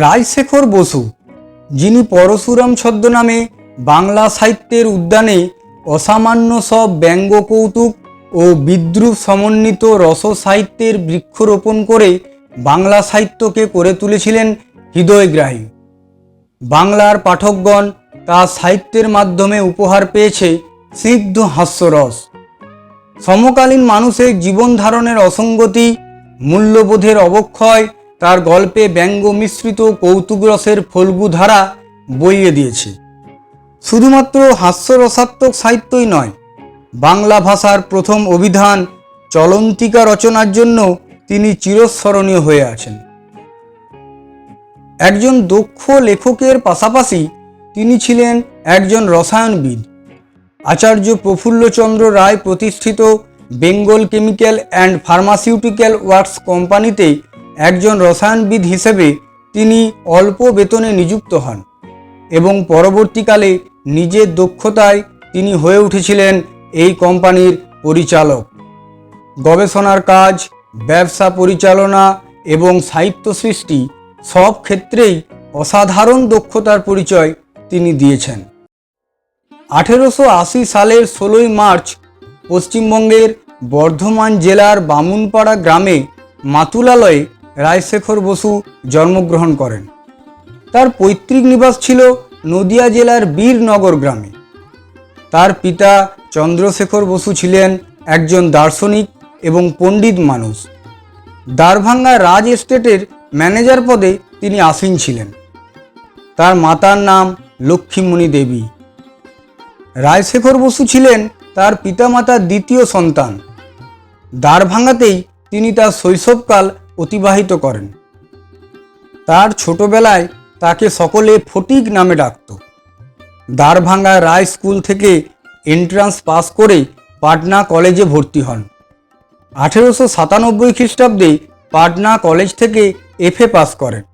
রাজশেখর বসু, যিনি পরশুরাম ছদ্মনামে বাংলা সাহিত্যের উদ্যানে অসামান্য সব ব্যঙ্গ কৌতুক ও বিদ্রুপ সমন্বিত রস সাহিত্যের বৃক্ষরোপণ করে বাংলা সাহিত্যকে করে তুলেছিলেন হৃদয়গ্রাহী। বাংলার পাঠকগণ তার সাহিত্যের মাধ্যমে উপহার পেয়েছে স্নিগ্ধ হাস্যরস। সমকালীন মানুষের জীবন ধারণের অসঙ্গতি, মূল্যবোধের অবক্ষয় তার গল্পে ব্যঙ্গ মিশ্রিত কৌতুকরসের ফল্গু ধারা বইয়ে দিয়েছে। শুধুমাত্র হাস্যরসাত্মক সাহিত্যই নয়, বাংলা ভাষার প্রথম অভিধান চলন্তিকা রচনার জন্য তিনি চিরস্মরণীয় হয়ে আছেন। একজন দক্ষ লেখকের পাশাপাশি তিনি ছিলেন একজন রসায়নবিদ। আচার্য প্রফুল্লচন্দ্র রায় প্রতিষ্ঠিত Bengal chemical and pharmaceutical works কোম্পানিতে একজন রসায়নবিদ হিসেবে তিনি অল্প বেতনে নিযুক্ত হন এবং পরবর্তীকালে নিজের দক্ষতায় তিনি হয়ে উঠেছিলেন এই কোম্পানির পরিচালক। গবেষণার কাজ, ব্যবসা পরিচালনা এবং সাহিত্য সৃষ্টি সব ক্ষেত্রেই অসাধারণ দক্ষতার পরিচয় তিনি দিয়েছেন। আঠেরোশো আশি সালের ষোলোই মার্চ পশ্চিমবঙ্গের বর্ধমান জেলার বামুনপাড়া গ্রামে মাতুলালয়ে রাজশেখর বসু জন্মগ্রহণ করেন। তার পৈতৃক নিবাস ছিল নদিয়া জেলার বীরনগর গ্রামে। তার পিতা চন্দ্রশেখর বসু ছিলেন একজন দার্শনিক এবং পণ্ডিত মানুষ। দ্বারভাঙ্গা রাজ এস্টেটের ম্যানেজার পদে তিনি আসীন ছিলেন। তার মাতার নাম লক্ষ্মীমণি দেবী। রায়শেখর বসু ছিলেন তার পিতামাতার দ্বিতীয় সন্তান। দ্বারভাঙ্গাতেই তিনি তার শৈশবকাল অতিবাহিত করেন। তার ছোটবেলায় তাকে সকলে ফটিক নামে ডাকত। দ্বারভাঙ্গা রায় স্কুল থেকে এন্ট্রান্স পাস করে পাটনা কলেজে ভর্তি হন। আঠেরোশো সাতানব্বই খ্রিস্টাব্দে পাটনা কলেজ থেকে এফএ পাস করেন।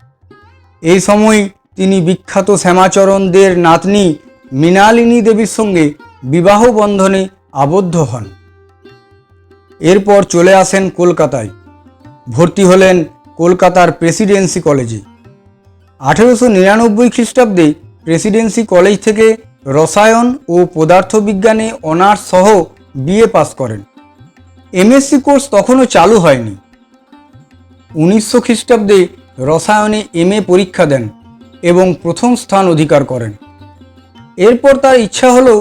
এই সময় তিনি বিখ্যাত শ্যামাচরণ দের নাতনি মৃণালিনী দেবীর সঙ্গে বিবাহ বন্ধনে আবদ্ধ হন। এরপর চলে আসেন কলকাতায়। ভর্তি হলেন কলকাতার প্রেসিডেন্সি কলেজে। আঠেরোশো নিরানব্বই খ্রিস্টাব্দে প্রেসিডেন্সি কলেজ থেকে রসায়ন ও পদার্থবিজ্ঞানে অনার্স সহ বিএ পাস করেন। এমএসসি কোর্স তখনও চালু হয়নি। উনিশশো খ্রিস্টাব্দে রসায়নে এমএ পরীক্ষা দেন এবং প্রথম স্থান অধিকার করেন। এরপর তার ইচ্ছা হলো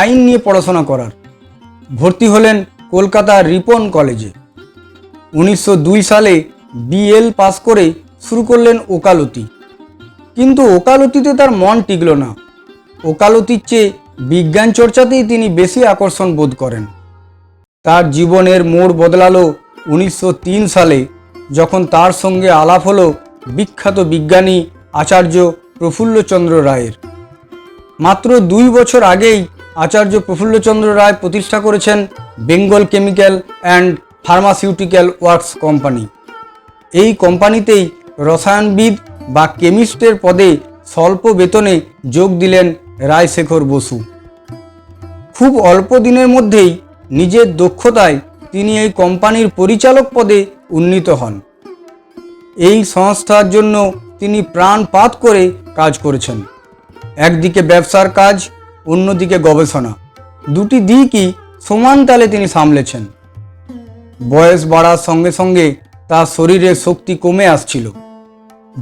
আইন নিয়ে পড়াশোনা করার। ভর্তি হলেন কলকাতার রিপন কলেজে। উনিশশো দুই সালে বিএল পাস করে শুরু করলেন ওকালতি। কিন্তু ওকালতিতে তার মন টিকল না। ওকালতির চেয়ে বিজ্ঞান চর্চাতেই তিনি বেশি আকর্ষণ বোধ করেন। তার জীবনের মোড় বদলালো উনিশশো তিন সালে, যখন তার সঙ্গে আলাপ হলো বিখ্যাত বিজ্ঞানী আচার্য প্রফুল্লচন্দ্র রায়ের। মাত্র দুই বছর আগেই আচার্য প্রফুল্লচন্দ্র রায় প্রতিষ্ঠা করেছেন Bengal chemical and pharmaceutical works company. এই কোম্পানিতেই রসায়নবিদ বা কেমিস্টের পদে স্বল্প বেতনে যোগ দিলেন রায়শেখর বসু। খুব অল্প দিনের মধ্যেই নিজের দক্ষতায় তিনি এই কোম্পানির পরিচালক পদে উন্নীত হন। এই সংস্থার জন্য তিনি প্রাণপাত করে কাজ করেছেন। একদিকে ব্যবসার কাজ, অন্যদিকে গবেষণা। দুটি দিকই সমান তালে তিনি সামলেছেন। বয়স বাড়ার সঙ্গে সঙ্গে তার শরীরের শক্তি কমে আসছিল।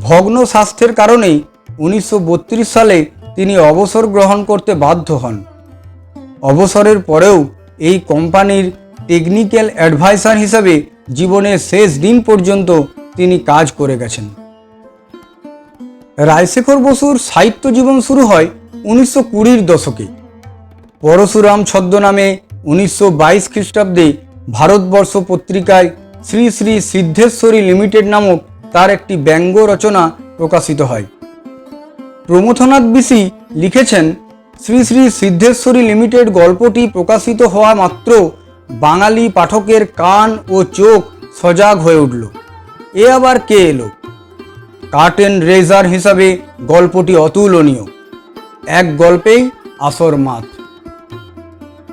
ভগ্ন স্বাস্থ্যের কারণেই উনিশশো বত্রিশ সালে তিনি অবসর গ্রহণ করতে বাধ্য হন। অবসরের পরেও এই কোম্পানির টেকনিক্যাল অ্যাডভাইসার হিসাবে জীবনের শেষ দিন পর্যন্ত তিনি কাজ করে গেছেন। রায়শেখর বসুর সাহিত্য জীবন শুরু হয় উনিশশো কুড়ির দশকে। পরশুরাম ছদ্মনামে উনিশশো বাইশ খ্রিস্টাব্দে ভারতবর্ষ পত্রিকায় শ্রী শ্রী সিদ্ধেশ্বরী লিমিটেড নামক তার একটি ব্যঙ্গ রচনা প্রকাশিত হয়। প্রমথনাথ বিসি লিখেছেন, শ্রী শ্রী সিদ্ধেশ্বরী লিমিটেড গল্পটি প্রকাশিত হওয়া মাত্র বাঙালি পাঠকের কান ও চোখ সজাগ হয়ে উঠল। এ আবার কে এলো? কার্টেন রেজার হিসাবে গল্পটি অতুলনীয়। এক গল্পেই আসর মাত।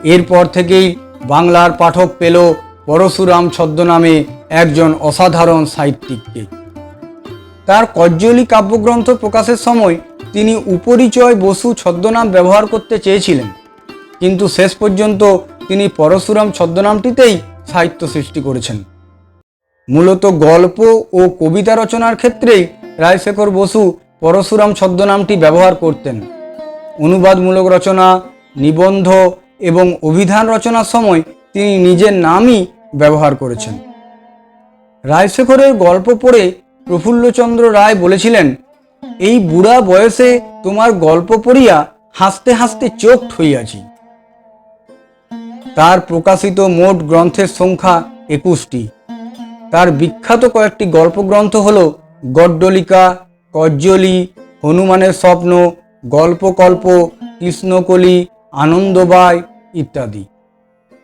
এরপর থেকেই বাংলার পাঠক পেল পরশুরাম ছদ্মনামে একজন অসাধারণ সাহিত্যিককে। তার কজ্জলি কাব্যগ্রন্থ প্রকাশের সময় তিনি উপরিচয় বসু ছদ্মনাম ব্যবহার করতে চেয়েছিলেন। কিন্তু শেষ পর্যন্ত তিনি পরশুরাম ছদ্মনামটিতেই সাহিত্য সৃষ্টি করেছেন। মূলত গল্প ও কবিতা রচনার ক্ষেত্রেই রায়শেখর বসু পরশুরাম ছদ্মনামটি ব্যবহার করতেন। অনুবাদমূলক রচনা, নিবন্ধ এবং অভিধান রচনার সময় তিনি নিজের নামই ব্যবহার করেছেন। রায়শেখরের গল্প পড়ে প্রফুল্লচন্দ্র রায় বলেছিলেন, এই বুড়া বয়সে তোমার গল্প পড়িয়া হাসতে হাসতে চোখ হইয়াছি। তার প্রকাশিত মোট গ্রন্থের সংখ্যা একুশটি। তার বিখ্যাত কয়েকটি গল্পগ্রন্থ হল গড্ডলিকা, কজ্জলি, হনুমানের স্বপ্ন, গল্পকল্প, কৃষ্ণকলি আনন্দবাই ইত্যাদি।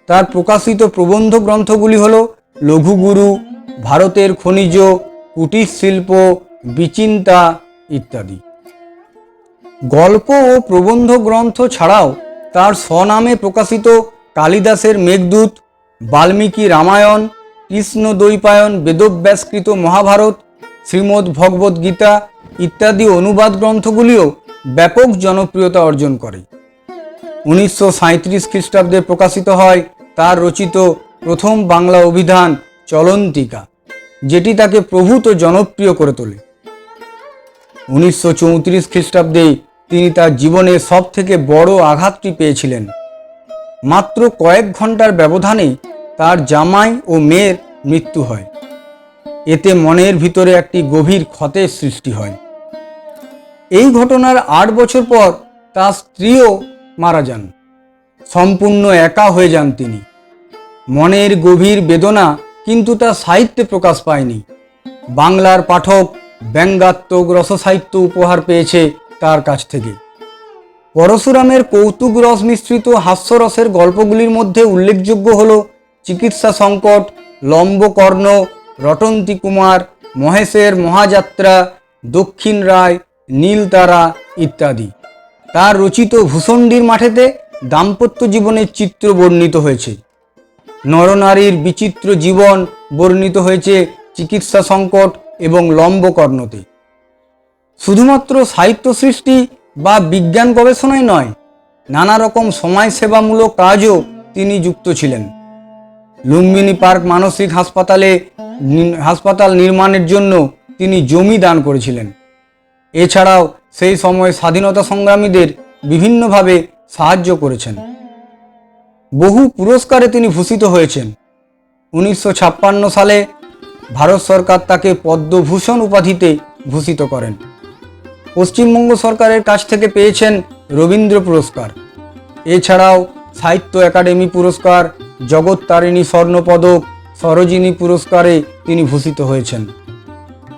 তার প্রকাশিত প্রবন্ধ গ্রন্থগুলি হল লঘুগুরু, ভারতের খনিজ, কুটির শিল্প, বিচিন্তা ইত্যাদি। গল্প ও প্রবন্ধ গ্রন্থ ছাড়াও তার স্বনামে প্রকাশিত কালিদাসের মেঘদূত, বাল্মীকি রামায়ণ কৃষ্ণ দ্বৈপায়ন বেদব্যাসকৃত মহাভারত, শ্রীমদ্ ভগবদ্গীতা ইত্যাদি অনুবাদ গ্রন্থগুলিও ব্যাপক জনপ্রিয়তা অর্জন করে। উনিশশো সাঁত্রিশ খ্রিস্টাব্দে প্রকাশিত হয় তার রচিত প্রথম বাংলা অভিধান চলন্তিকা, যেটি তাকে প্রভূত জনপ্রিয় করে তোলে। উনিশশো চৌত্রিশ খ্রিস্টাব্দে তিনি তার জীবনে সব থেকে বড় আঘাতটি পেয়েছিলেন। মাত্র কয়েক ঘণ্টার ব্যবধানে তার জামাই ও মেয়ের মৃত্যু হয়। এতে মনের ভিতরে একটি গভীর ক্ষতের সৃষ্টি হয়। এই ঘটনার আট বছর পর তার স্ত্রীও মারা যান। সম্পূর্ণ একা হয়ে যান তিনি। মনের গভীর বেদনা কিন্তু তা সাহিত্যে প্রকাশ পায়নি। বাংলার পাঠক ব্যঙ্গাত্মক রসসাহিত্য উপহার পেয়েছে তার কাছ থেকে। পরশুরামের কৌতুক রস মিশ্রিত হাস্যরসের গল্পগুলির মধ্যে উল্লেখযোগ্য হল চিকিৎসা সংকট, লম্বকর্ণ, রটন্তী কুমার, মহেশের মহাযাত্রা, দক্ষিণ রায়, নীলতারা ইত্যাদি। তার রচিত ভূষণ্ডির মাঠেতে দাম্পত্য জীবনের চিত্র বর্ণিত হয়েছে। নরনারীর বিচিত্র জীবন বর্ণিত হয়েছে চিকিৎসা সংকট এবং লম্বকর্ণতে। শুধুমাত্র সাহিত্য সৃষ্টি বা বিজ্ঞান গবেষণায় নয়, নানা রকম সমাজসেবামূলক কাজও তিনি যুক্ত ছিলেন। লুম্বিনী পার্ক মানসিক হাসপাতালে হাসপাতাল নির্মাণের জন্য তিনি জমি দান করেছিলেন। এছাড়াও সেই সময় স্বাধীনতা সংগ্রামীদের বিভিন্নভাবে সাহায্য করেছেন। বহু পুরস্কারে তিনি ভূষিত হয়েছেন। উনিশশো ছাপ্পান্ন সালে ভারত সরকার তাকে পদ্মভূষণ উপাধিতে ভূষিত করেন। পশ্চিমবঙ্গ সরকারের কাছ থেকে পেয়েছেন রবীন্দ্র পুরস্কার। এছাড়াও সাহিত্য একাডেমি পুরস্কার জগৎ তারিণী স্বর্ণপদক, সরোজিনী পুরস্কারে তিনি ভূষিত হয়েছেন।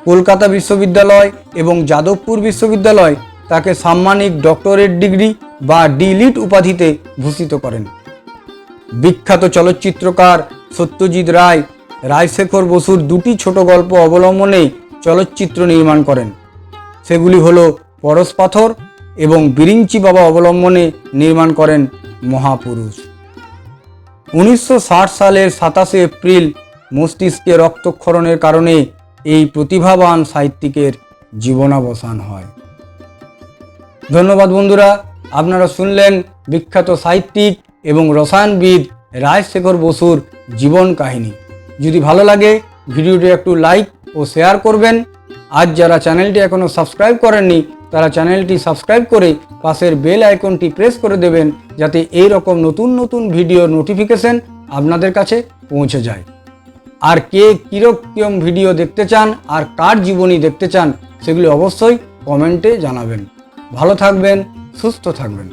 কলকাতা বিশ্ববিদ্যালয় এবং যাদবপুর বিশ্ববিদ্যালয় তাকে সাম্মানিক ডক্টরেট ডিগ্রি বা ডিলিট উপাধিতে ভূষিত করেন। বিখ্যাত চলচ্চিত্রকার সত্যজিৎ রায়, রায়শেখর বসুর দুটি ছোট গল্প অবলম্বনে চলচ্চিত্র নির্মাণ করেন। সেগুলি হল পরশ পাথর এবং বিরিঞ্চি বাবা অবলম্বনে নির্মাণ করেন মহাপুরুষ। উনিশশো ষাট সালের সাতাশে এপ্রিল মস্তিষ্কে রক্তক্ষরণের কারণে এই প্রতিভাবান সাহিত্যিকের জীবনাবসান হয়। ধন্যবাদ বন্ধুরা, আপনারা শুনলেন বিখ্যাত সাহিত্যিক এবং রসায়নবিদ রাজশেখর বসুর জীবন কাহিনী। যদি ভালো লাগে, ভিডিওটি একটু লাইক ও শেয়ার করবেন। আজ যারা চ্যানেলটি এখনও সাবস্ক্রাইব করেননি, তারা চ্যানেলটি সাবস্ক্রাইব করে পাশের বেল আইকনটি প্রেস করে দেবেন, যাতে এই রকম নতুন নতুন ভিডিও নোটিফিকেশন আপনাদের কাছে পৌঁছে যায়। আর কে কীরকম ভিডিও দেখতে চান আর কার জীবনী দেখতে চান সেগুলি অবশ্যই কমেন্টে জানাবেন। ভালো থাকবেন, সুস্থ থাকবেন।